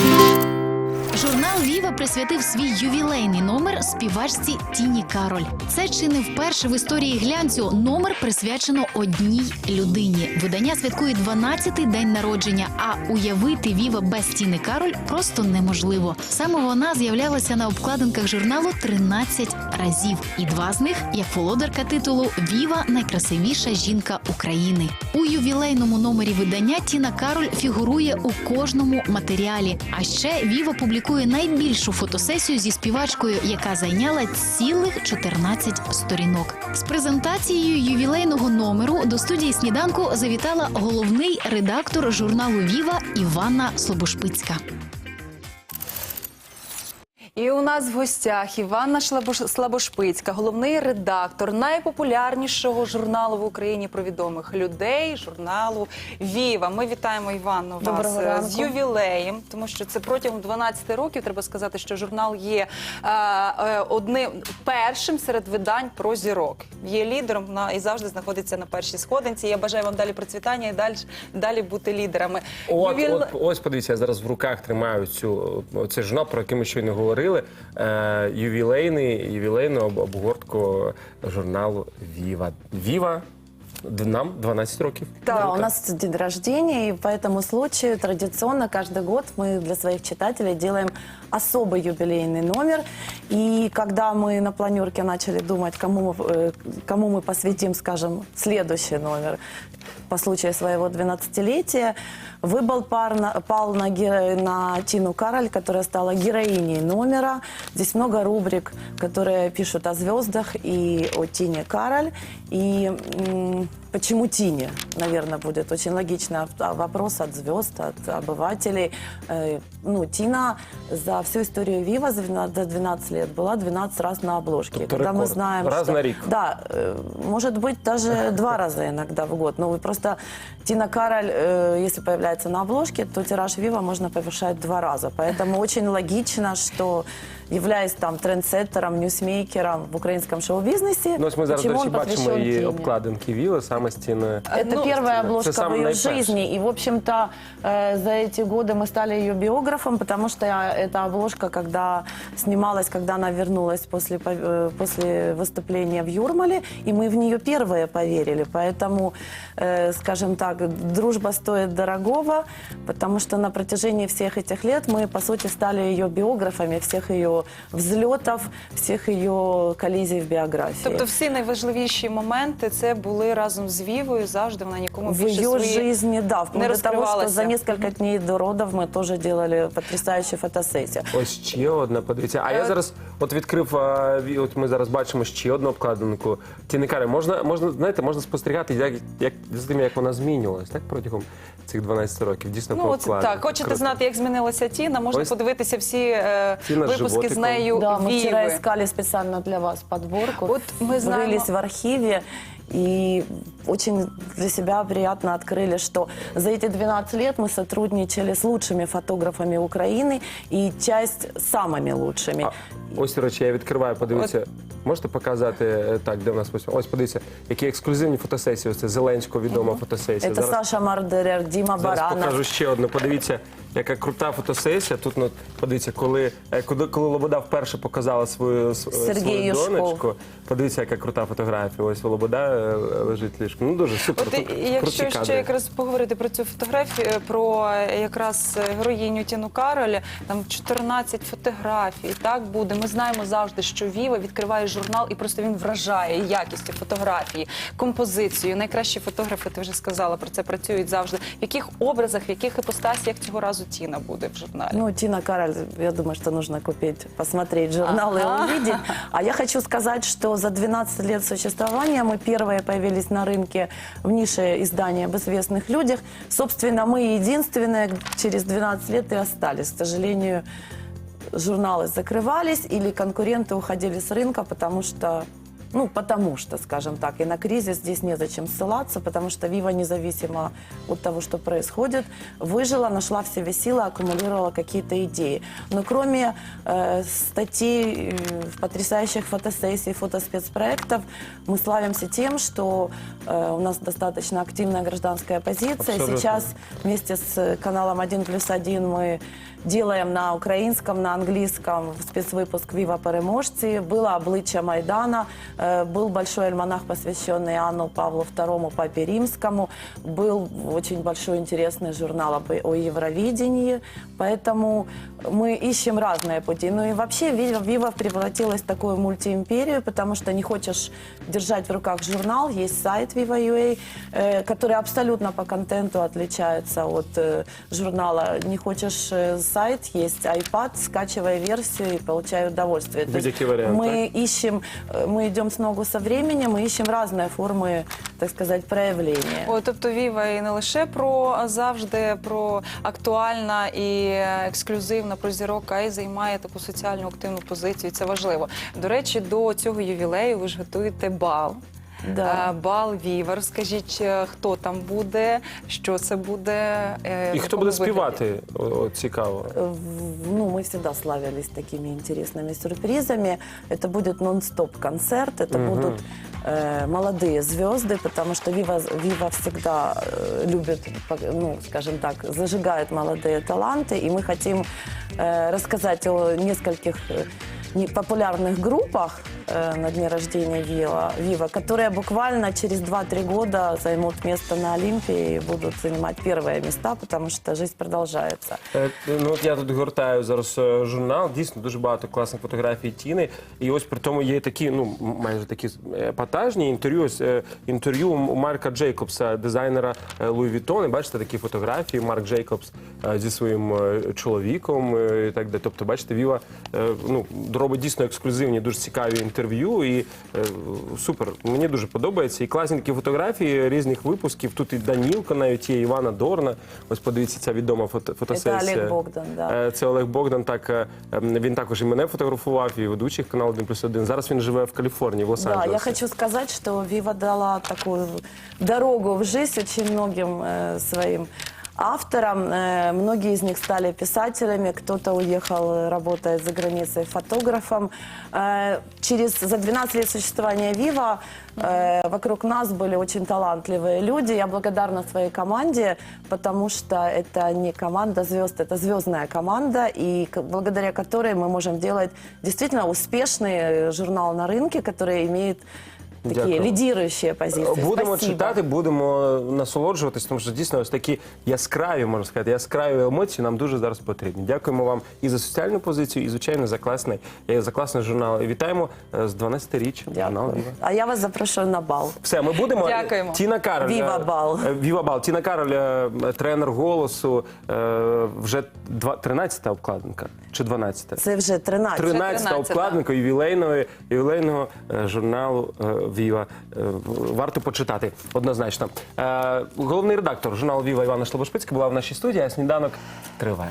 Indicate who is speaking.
Speaker 1: Thank you. Журнал Віва присвятив свій ювілейний номер співачці Тіні Кароль. Це чи не вперше в історії глянцю номер присвячено одній людині. Видання святкує 12-й день народження. А уявити Віва без Тіни Кароль просто неможливо. Саме вона з'являлася на обкладинках журналу 13 разів, і два з них як володарка титулу Віва найкрасивіша жінка України. У ювілейному номері видання Тіна Кароль фігурує у кожному матеріалі. А ще Віва публікує найбільшу фотосесію зі співачкою, яка зайняла цілих 14 сторінок. З презентацією ювілейного номеру до студії сніданку завітала головний редактор журналу Віва Іванна Слобошпицька.
Speaker 2: І у нас в гостях Іванна Слабошпицька, головний редактор найпопулярнішого журналу в Україні про відомих людей, журналу Віва. Ми вітаємо Іванну вас
Speaker 3: Доброго
Speaker 2: е,
Speaker 3: ранку.
Speaker 2: з ювілеєм, тому що це протягом 12 років. Треба сказати, що журнал є е, е, одним першим серед видань про зірок. Є лідером на і завжди знаходиться на першій сходинці. Я бажаю вам далі процвітання і далі, далі бути лідерами.
Speaker 4: От,
Speaker 2: Ювіл-
Speaker 4: от ось подивіться, я зараз в руках тримаю цю цей журнал, про який ми щойно говорили. Е, ювілейний, ювілейну об- обгортку журналу Віва. Віва д- нам 12 років.
Speaker 3: Да, у нас день рождения, и по этому случаю традиционно каждый год мы для своих читателей делаем особый юбилейный номер. И когда мы на планерке начали думать, кому, мы, э, кому мы посвятим, скажем, следующий номер по случаю своего 12-летия, выбор пар на- пал на, ге- на Тину Кароль, которая стала героиней номера. Здесь много рубрик, которые пишут о звездах и о Тине Кароль. И почему Тине, наверное, будет очень логично а, вопрос от звезд, от обывателей. Э, Ну, Тина за всю историю Вива за 12 за 12 лет была 12 раз на обложке.
Speaker 4: Тобто
Speaker 3: Когда мы
Speaker 4: рекорд.
Speaker 3: знаем,
Speaker 4: Раз
Speaker 3: что-
Speaker 4: на рік.
Speaker 3: Да, э, может быть, даже два раза иногда в год. Но вы просто Тина Кароль, э, если появляется на обложке, то тираж Вива можно повышать два раза. Поэтому очень логично, что являясь там трендсеттером, ньюсмейкером в украинском шоу-бизнесе,
Speaker 4: Ну, ось ми зараз, до
Speaker 3: почему
Speaker 4: речі,
Speaker 3: он
Speaker 4: бачимо
Speaker 3: посвящен
Speaker 4: її
Speaker 3: Тине?
Speaker 4: обкладинки Віли саме з ціною.
Speaker 3: Это
Speaker 2: Ну,
Speaker 3: первая
Speaker 4: это
Speaker 3: обложка в
Speaker 4: самое
Speaker 3: ее
Speaker 4: наиперше.
Speaker 3: жизни. И, в общем-то, э, за эти годы мы стали ее биографом, потому что эта обложка, когда снималась, когда она вернулась после, пов- э, после выступления в Юрмале, и мы в нее первые поверили. Поэтому, э, скажем так, дружба стоит дорогого, потому что на протяжении всех этих лет мы, по сути, стали ее биографами всех ее взлетов, всех ее коллизий в биографии.
Speaker 2: Тобто всі найважливіші моменти це були разом з Вівою. Завжди вона нікому
Speaker 3: В
Speaker 2: більше
Speaker 3: ее
Speaker 2: свої
Speaker 3: жизни, да, вплоть
Speaker 2: не
Speaker 3: до того, что за
Speaker 2: раскрывалась.
Speaker 3: несколько дней до родов мы тоже делали потрясаючі фотосессию.
Speaker 4: Ось ще одна, подивіться. А я зараз от відкрив, а, ві- от ми зараз бачимо ще одну обкладинку. Тіни Кари, можна, можна, знаєте, можна спостерігати, як, як, за тим, як вона змінювалась, так, протягом цих 12 років. Дійсно,
Speaker 2: Ну,
Speaker 4: по
Speaker 2: от
Speaker 4: обкладинку.
Speaker 2: так, хочете
Speaker 4: Круто.
Speaker 2: знати, як змінилася Тіна? Можна
Speaker 4: Ось
Speaker 2: подивитися всі е,
Speaker 4: Тіна з
Speaker 2: випуски з
Speaker 4: животиком.
Speaker 2: нею
Speaker 3: Да, мы вчера
Speaker 2: Віви.
Speaker 3: искали специально для вас подборку.
Speaker 2: Вот мы знаем-
Speaker 3: Рылись в архиве и очень для себя приятно открыли, что за эти 12 лет мы сотрудничали с лучшими фотографами Украины и часть с самыми лучшими.
Speaker 4: А, ось, до речі, я відкриваю, подивіться. Можете показати е, так, де в нас ось, ось подивіться, які ексклюзивні фотосесії. Ось це Зеленського відома фотосесія.
Speaker 3: Это
Speaker 4: Зараз,
Speaker 3: Саша Мардерер, Дима
Speaker 4: зараз
Speaker 3: Баранов.
Speaker 4: покажу ще одну. Подивіться, яка крута фотосесія. Тут ну, подивіться, коли, е, коли, коли Лобода вперше показала свою, с-
Speaker 3: Сергій
Speaker 4: свою
Speaker 3: Юшков.
Speaker 4: донечку. Подивіться, яка крута фотографія. Ось Лобода е, лежить ліжко. Ну дуже супер.
Speaker 2: От
Speaker 4: Тут
Speaker 2: і
Speaker 4: круті
Speaker 2: якщо ще
Speaker 4: кадри.
Speaker 2: якраз поговорити про цю фотографію, е, про е, якраз е, героїню Тіну Кароль, там 14 фотографій. Так буде. Ми знаємо завжди, що Віва відкриває журнал і просто він вражає і якістю фотографії, композицією. Найкращі фотографи, ти вже сказала про це, працюють завжди. В яких образах, в яких іпостасіях цього разу Тіна буде в журналі?
Speaker 3: Ну, Тина Кароль, я думаю, что нужно купить, посмотреть журнал
Speaker 2: Ага.
Speaker 3: и увидеть. А я хочу сказать, что за 12 лет существования мы первые появились на рынке в нише издания об известных людях. Собственно, мы единственные через 12 лет и остались. К сожалению, журналы закрывались или конкуренты уходили с рынка, потому что ну, потому что, скажем так, и на кризис здесь незачем ссылаться, потому что Вива, независимо от того, что происходит, выжила, нашла в себе силы, аккумулировала какие-то идеи. Но кроме э, статей, э, потрясающих фотосессий, фотоспецпроектов, мы славимся тем, что э, у нас достаточно активная гражданская позиция.
Speaker 4: Абсолютно.
Speaker 3: Сейчас вместе с каналом 1 плюс 1 мы делаем на украинском, на английском спецвыпуск «Вива Переможці». Было «Обличье Майдана», был большой альманах, посвященный Иоанну Павлу II, Папе Римскому, был очень большой интересный журнал об- о Евровидении, поэтому мы ищем разные пути. Ну и вообще «Вива, Вива превратилась в такую мультиимперию, потому что не хочешь держать в руках журнал, есть сайт Viva.ua, э, который абсолютно по контенту отличается от э, журнала. Не хочешь э, сайт, есть iPad, скачивай версию и получай удовольствие.
Speaker 4: Будь-який вариант,
Speaker 3: мы ищем, э, мы идем с ногу со временем, мы ищем разные формы, так сказать, проявления.
Speaker 2: О, тобто Віва і не лише про а завжди про актуальна і ексклюзивна про зірок, а й займає таку соціально активну позицію. Це важливо. До речі, до цього ювілею ви ж готуєте бал.
Speaker 3: Да.
Speaker 2: Е, Бал Віва. Розкажіть, е, хто там буде, що це буде е,
Speaker 4: І
Speaker 2: в
Speaker 4: хто
Speaker 2: якому
Speaker 4: буде
Speaker 2: вигляді?
Speaker 4: співати? О, о, цікаво.
Speaker 3: Э, в- Ну, мы всегда славились такими интересными сюрпризами. Это будет нон-стоп концерт, это будут э, молодые звезды, потому что Вива, Вива всегда э, любит, пок- ну, скажем так, зажигает молодые таланты, и мы хотим э, рассказать о нескольких э, не- популярных группах э, на дне рождения Вива, Вива, которые буквально через 2-3 года займут место на Олимпии и будут занимать первые места, потому что жизнь продолжается.
Speaker 4: Е, Ну от я тут гортаю зараз е, журнал. Дійсно дуже багато класних фотографій Тіни. І ось при тому є такі, ну м- майже такі е, епатажні інтерв'ю. Ось е, інтерв'ю у Марка Джейкобса, дизайнера е, Луї Вітон. І бачите такі фотографії. Марк Джейкобс е, зі своїм е, чоловіком е, і так далі. Тобто, бачите, Віва е, ну робить дійсно ексклюзивні, дуже цікаві інтерв'ю. І е, супер. Мені дуже подобається. І класні такі фотографії різних випусків. Тут і Данілко, навіть є Івана Дорна. Ось подивіться ця відома фото, фотосесія.
Speaker 3: Олег Богдан, да.
Speaker 4: Е, Це Олег Богдан. Так е, ем, він також і мене фотографував, і ведучих каналу 1 плюс 1. Зараз він живе в Каліфорнії, в Лос-Анджелесі.
Speaker 3: Да, я хочу сказать, что Вива дала такую дорогу в жизнь очень многим э, своим авторам. Э, многие из них стали писателями, кто-то уехал, э, работает за границей фотографом. Э, через, за 12 лет существования Вива э, вокруг нас были очень талантливые люди. Я благодарна своей команде, потому что это не команда звезд, это звездная команда, и к- благодаря которой мы можем делать действительно успешный э, журнал на рынке, который имеет такие
Speaker 4: Дякую.
Speaker 3: лидирующие позиции.
Speaker 4: Будемо
Speaker 3: Спасибо.
Speaker 4: читати, будемо насолоджуватись, тому що дійсно ось такі яскраві, можна сказати, яскраві емоції нам дуже зараз потрібні. Дякуємо вам і за соціальну позицію, і звичайно за класний, е, за класний журнал. І вітаємо е, з 12-річчям журналу
Speaker 3: Дякую. А я вас запрошую на бал.
Speaker 4: Все, ми будемо.
Speaker 2: Дякуємо.
Speaker 4: Тіна Кароль.
Speaker 3: Віва
Speaker 4: е,
Speaker 3: бал.
Speaker 4: е, Віва бал. Тіна Кароль, тренер голосу. Вже 13-та обкладинка чи 12-та?
Speaker 3: Це вже 13.
Speaker 4: 13
Speaker 2: 13-та.
Speaker 4: обкладинка ювілейного, ювілейного журналу Віва. Е, Варто почитати однозначно. Е, Головний редактор журналу Віва Івана Шлобошпицька була в нашій студії, а сніданок триває.